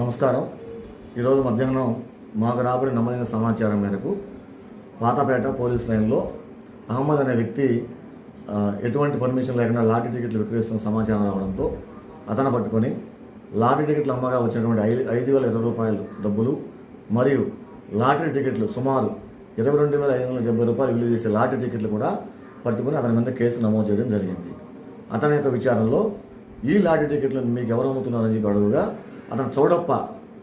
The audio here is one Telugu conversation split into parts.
నమస్కారం. ఈరోజు మధ్యాహ్నం మాకు రాబడి నమ్మదైన సమాచారం మేరకు పాతపేట పోలీస్ లైన్లో అహ్మద్ అనే వ్యక్తి ఎటువంటి పర్మిషన్ లేకుండా లాటరీ టికెట్లు విక్రయిస్తున్న సమాచారం రావడంతో అతను పట్టుకొని లాటరీ టికెట్లు అమ్మగా వచ్చినటువంటి ఐదు ఐదు వేల ఇరవై రూపాయలు డబ్బులు మరియు లాటరీ టికెట్లు సుమారు ఇరవై రెండు వేల ఐదు వందల డెబ్బై రూపాయలు విలువ చేసే లాటరీ టికెట్లు కూడా పట్టుకొని అతని మీద కేసు నమోదు చేయడం జరిగింది. అతని యొక్క విచారణలో ఈ లాటరీ టికెట్లు మీకు ఎవరు అమ్ముతున్నారని చెప్పి అడుగుగా అతను చౌడప్ప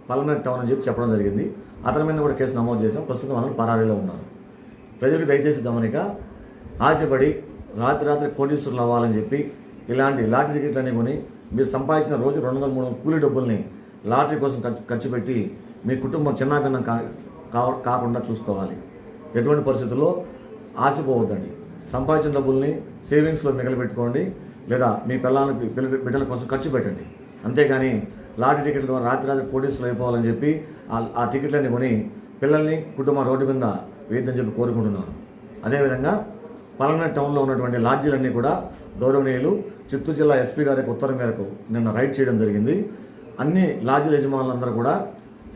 పల్మనేట్ టౌన్ అని చెప్పి చెప్పడం జరిగింది. అతని మీద కూడా కేసు నమోదు చేశాం. ప్రస్తుతం అతను పరారీలో ఉన్నారు. ప్రజలకు దయచేసి గమనిక ఆశపడి రాత్రి రాత్రి కోటీశ్వరులు అవ్వాలని చెప్పి ఇలాంటి లాటరీ టికెట్లు కొని మీరు సంపాదించిన రోజు రెండు వందల మూడు కూలీ డబ్బుల్ని లాటరీ కోసం ఖర్చు ఖర్చు పెట్టి మీ కుటుంబం చిన్నాభిన్నం కా కాకుండా చూసుకోవాలి. ఎటువంటి పరిస్థితుల్లో ఆశపోవద్దండి. సంపాదించిన డబ్బుల్ని సేవింగ్స్లో మిగలబెట్టుకోండి. లేదా మీ పిల్లలకి బిడ్డల కోసం ఖర్చు పెట్టండి. అంతేగాని లాటరీ టికెట్ల ద్వారా రాత్రి రాత్రి పోలీసులు అయిపోవాలని చెప్పి ఆ- టికెట్లన్నీ కొని పిల్లల్ని కుటుంబ రోడ్డు మీద వేద్దని చెప్పి కోరుకుంటున్నాను. అదేవిధంగా పలానా టౌన్లో ఉన్నటువంటి లాడ్జీలన్నీ కూడా గౌరవనీయులు చిత్తూరు జిల్లా ఎస్పీ గారి యొక్క మేరకు నిన్న రైడ్ చేయడం జరిగింది. అన్ని లాడ్జీల యజమానులందరూ కూడా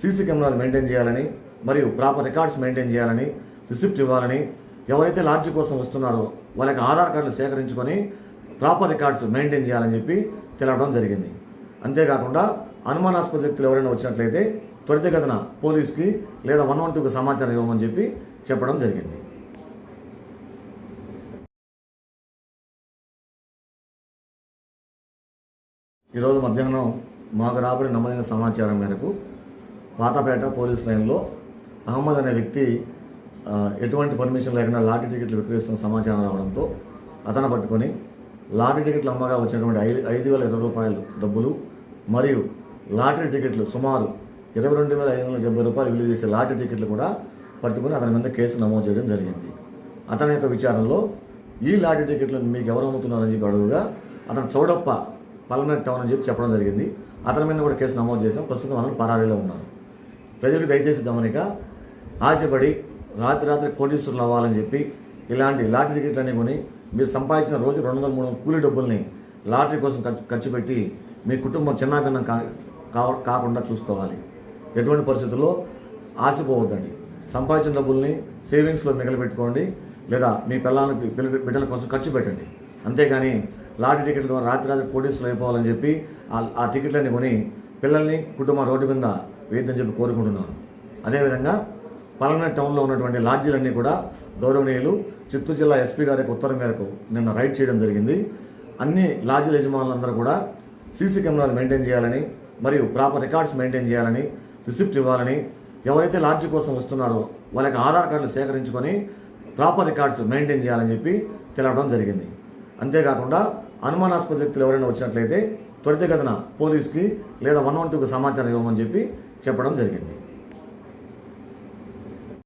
సీసీ కెమెరాలు మెయింటైన్ చేయాలని మరియు ప్రాపర్ రికార్డ్స్ మెయింటైన్ చేయాలని రిసిప్ట్ ఇవ్వాలని ఎవరైతే లాడ్జీ కోసం వస్తున్నారో వాళ్ళకి ఆధార్ కార్డులు సేకరించుకొని ప్రాపర్ రికార్డ్స్ మెయింటైన్ చేయాలని చెప్పి తెలపడం జరిగింది. అంతేకాకుండా అనుమానాస్పద వ్యక్తులు ఎవరైనా వచ్చినట్లయితే త్వరితగతిన పోలీస్కి లేదా వన్ వన్ టూకి సమాచారం ఇవ్వమని చెప్పి చెప్పడం జరిగింది. ఈరోజు మధ్యాహ్నం మాకు రాబడి నమ్మదైన సమాచారం మేరకు పాతపేట పోలీస్ లైన్లో అహ్మద్ అనే వ్యక్తి ఎటువంటి పర్మిషన్ లేకుండా లాటరీ టికెట్లు విక్రయిస్తున్న సమాచారం రావడంతో అతను పట్టుకొని లాటరీ టికెట్లు అమ్మగా వచ్చినటువంటి ఐదు ఐదు వేల ఇరవై రూపాయలు డబ్బులు మరియు లాటరీ టికెట్లు సుమారు ఇరవై రెండు వేల ఐదు వందల డెబ్బై రూపాయలు విలువ చేసే లాటరీ టికెట్లు కూడా పట్టుకొని అతని మీద కేసు నమోదు చేయడం జరిగింది. అతని యొక్క విచారణలో ఈ లాటరీ టికెట్లు మీకు ఎవరు అమ్ముతున్నారని చెప్పి అడుగుగా అతను చౌడప్ప పల్మనేట్ టౌన్ అని చెప్పి చెప్పడం జరిగింది. అతని మీద కూడా కేసు నమోదు చేసాం ప్రస్తుతం అతను పరారీలో ఉన్నారు. ప్రజలకు దయచేసి గమనిక ఆశపడి రాత్రి రాత్రి కోటీశ్వరులు అవ్వాలని చెప్పి ఇలాంటి లాటరీ టికెట్లన్నీ కొని మీరు సంపాదించిన రోజు రెండు వందల మూడు వందల కూలీ డబ్బుల్ని లాటరీ కోసం ఖర్చు ఖర్చు పెట్టి మీ కుటుంబం చిన్నాభిన్నం కా కాకుండా చూసుకోవాలి. ఎటువంటి పరిస్థితుల్లో ఆశపోవద్దండి. సంపాదించిన డబ్బుల్ని సేవింగ్స్లో మిగలబెట్టుకోండి. లేదా మీ పిల్లలకి పిల్ల బిడ్డల కోసం ఖర్చు పెట్టండి. అంతేగాని లాటరీ టికెట్ల ద్వారా రాత్రి రాత్రి కోటీసులు అయిపోవాలని చెప్పి ఆ- టికెట్లన్నీ కొని పిల్లల్ని కుటుంబం రోడ్డు మీద వేయద్దని చెప్పి కోరుకుంటున్నాను. అదేవిధంగా పలానా టౌన్లో ఉన్నటువంటి లాడ్జీలన్నీ కూడా గౌరవనీయులు చిత్తూరు జిల్లా ఎస్పీ గారి ఉత్తరం మేరకు నిన్న రైడ్ చేయడం జరిగింది. అన్ని లాడ్జీల యజమానులందరూ కూడా సీసీ కెమెరాలు మెయింటైన్ చేయాలని మరియు ప్రాపర్ రికార్డ్స్ మెయింటైన్ చేయాలని రిసిప్ట్ ఇవ్వాలని ఎవరైతే లాడ్జ్ కోసం వస్తున్నారో వాళ్ళకి ఆధార్ కార్డులు సేకరించుకొని ప్రాపర్ రికార్డ్స్ మెయింటైన్ చేయాలని చెప్పి తెలవడం జరిగింది. అంతేకాకుండా అనుమానాస్పద వ్యక్తులు ఎవరైనా వచ్చినట్లయితే త్వరితగతిన పోలీస్కి లేదా వన్ వన్ టూకి సమాచారం ఇవ్వమని చెప్పి చెప్పడం జరిగింది.